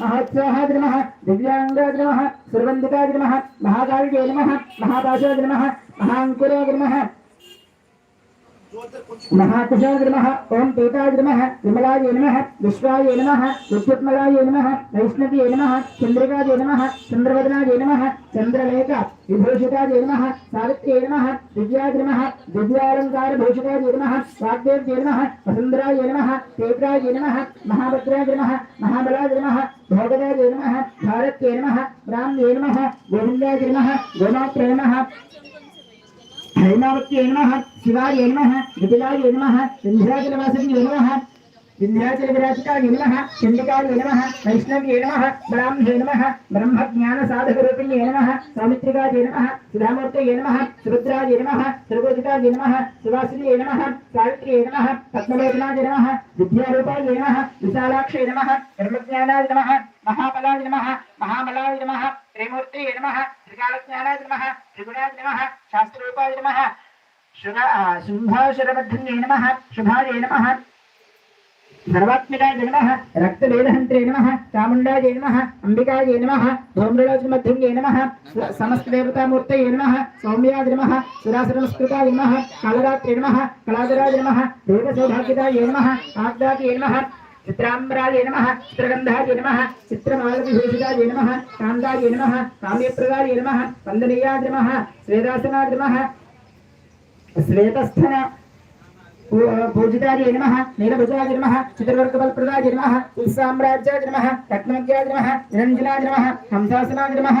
महत्सोहादि नमः दिव्याङ्गादि महाकाव्ये नमः महापाशादि नमः विमलाय नम विश्वाय नमः विद्युत्मलाय नमः वैष्णवे नमः चन्द्रिकाय नमः चन्द्रवदनाय नमः चन्द्रलेख विभूषिताय नमः सावित्र्यै नमः दिव्याय नमः दिव्यालङ्कारभूषिताय नमः तेव्राय नम महाभद्राय नम महाबलाय नम भोगदाय नम भारत नम राम नम गोविंदाय नम गोमात्र नम हैमावत्ये नम शिवाय नम विपिलाय नम विंध्याचलवासिन्ये नम विन्ध्याचल विराजिता नम चंडिकाय नमः वैष्णव्य नम ब्राह्मे नम ब्रह्म ज्ञान नमः रूपिण्य नम सौमित्रिकाय नम नम सुभद्राय नम त्रिभुजिकाय नम सुवासिनी नमः सावित्री नम पद्मलोचनाय नम विद्यारूपाय नमः विशालाक्षय नम ब्रह्मज्ञानाय नम महाबलाय नमः महाबलाय नम त्रिमूर्ति नम त्रिकालज्ञानाय नमः त्रिगुणाय नम नमः नम शुभाशुरबद्धन्ये नमः शुभाय సర్వాత్మికాయ నమః రక్తవేదహంత్రే నమః చాముండాయ నమః అంబికాయ నమః ధూమ్రలోచనమధ్యంగే నమః సమస్తదేవతామూర్తయే నమః సౌమ్యాయ నమః సురాసురనమస్కృతాయ నమః కాళరాత్రే నమః కళాధరాయ నమః దేవసౌభాగ్యదాయ నమః ఆగ్దాయ నమః చిత్రాంబరాయ నమః చిత్రగంధాయ నమః చిత్రమాలవిభూషితాయ నమః కాందాయ నమః కామ్యప్రదాయ నమః వందనీయాయ నమః శ్వేదాసనాయ నమః శ్వేతస్థన పూజితాయ నమ నీలభుజాయ నమ చతుర్వర్గబలప్రదాయ నమ సామ్రాజ్యాయ నమ రత్నమజ్యాయ నమ నిరంజనాయ నమ హంసాసనాయ నమ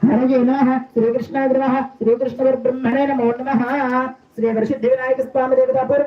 హరయే నమః శ్రీకృష్ణాయ నమః శ్రీకృష్ణ బ్రహ్మణే నమో నమః శ్రీ వరసిద్ధి వినాయక స్వామి దేవతా పూర్వక